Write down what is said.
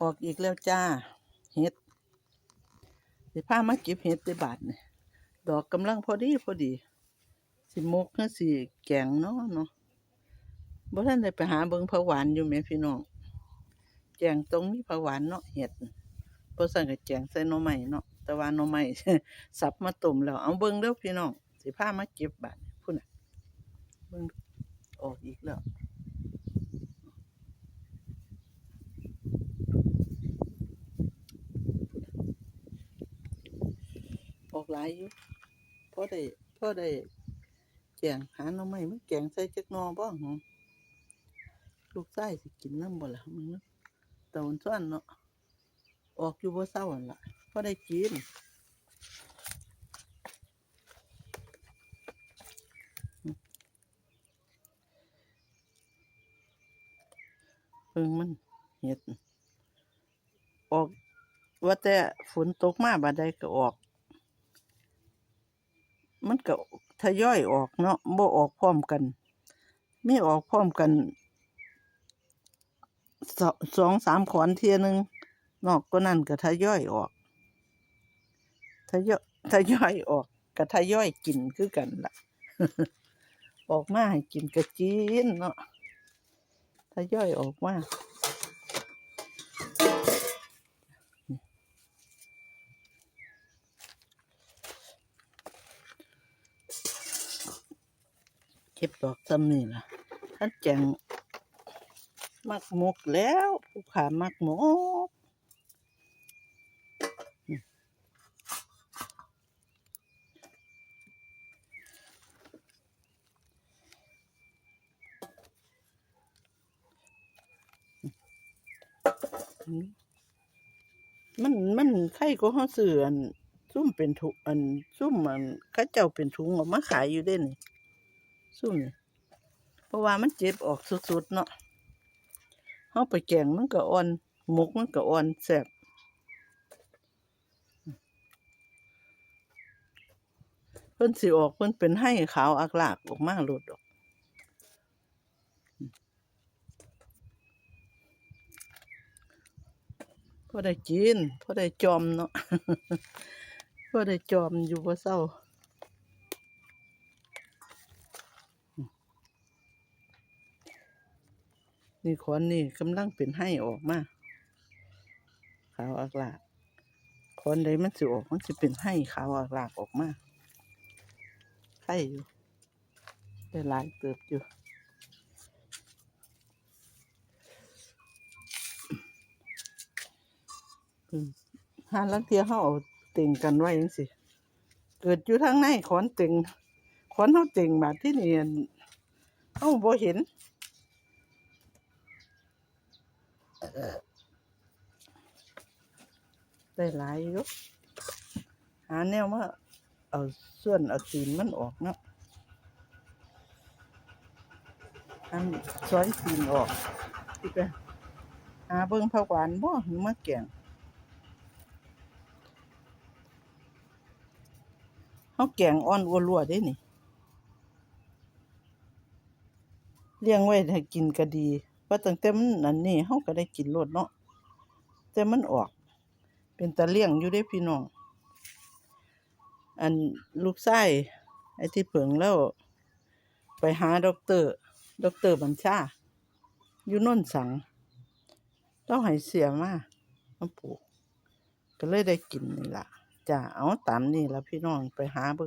ออกอีกแล้วจ้า เห็ดสิพามาเก็บเห็ดได้บาทนี่ยดอกกำลังพอดีพอดี สิมกนะสิแกงเนาะเนาะบ่ทันได้ไปหาเบิ่งผักหวานอยู่แหมพี่น้องแกงตรงมีผักหวานเนาะเห็ดบ่ซั่นก็แกงใส่หน่อไม้เนาะแต่ว่าหน่อไม้สับมาต้มแล้วเอาเบิ่งเด้อพี่น้องสิพามาเก็บบาดพุ่นน่ะเบิ่งออกอีกแล้ว ออกหลายอยู่พอได้พอได้แกงหาหน่อไม้มันแกงใส่จักนอบ่หรอลูกชายสิกินน้ำบ่ละมึงเนาะตะวันซ้อนเนาะออกอยู่บ่เศร้าล่ะพอได้กินเพิ่งมันเห็ดออกว่าแต่ฝนตกมาบาดใดก็ออก มันก็ทยอยออกเนาะบ่ออกพร้อมกันไม่ออกพร้อมกันสอสองสามขอนเทียหนึงนอกก็นั่นก็ทยอยออกทยอยทยอยออกก็ทยอยกินคือกันล่ะ ออกมาให้กินก็กินเนาะทยอยออกมา ก็บดอกซ้ำนี่ล่ะท่านแจงมักหมกแล้วผู้ขามักหมกมันมันไข่ก็เขาซื้ออันซุ่มเป็นถุงอันซุ่มอันข้าเจ้าเป็นถุงออกมาขายอยู่เด้นี่ ซุ่มนี่เพราะว่ามันเจ็บออกสุดๆเนาะเฮาไปแกงมันก็อ่อนหมกมันก็อ่อนแซ่บเพิ่นสิออกเพิ่นเป็นให้ขาวอักลากออกมาโลดดออกพอได้กินพอได้จอมเนาะพอได้จอมอยู่บ่เศร้า นี่ขอนนี่กำลังเป็นให้ออกมาขาวอักลากขอนใดมันสิออกมันสิเป็นให้ขาวอักลากออกมาไข่อยู่ได้หลายเติบอยู่ห้าลังเทียเขาเอาเต่งกันไว้ยังสิเกิดอยู่ทางในขอนเต่งขอนเขาเต่งบาดที่นี่อั่นเขาบ่เห็น ได้หลายอยู่หาแนวมาเอาส่วนเอาตีนมันออกเนาะอันซอยตีนออกที่ไปหาเบิ่งผักหวานบ่หรือมาแกงเฮาแกงอ่อนอัวรัวเด้นี่เลี้ยงไว้ให้กินก็ดี ว่าตั้งแต่มันอันนี้เฮาก็ได้กินโลดเนาะแต่มันออก เป็นตาเลี้ยงอยู่เด้พี่น้องอันลูกชายไอ้ที่เผิงแล้ว ไปหาด็อกเตอร์ด็อกเตอร์บัญชาอยู่โนนสังต้องให้เสียมาน้ำปลูกก็เลยได้กินนี่ล่ะจ้าเอาตามนี่แล่ะพี่น้องไปหาเบิ่ง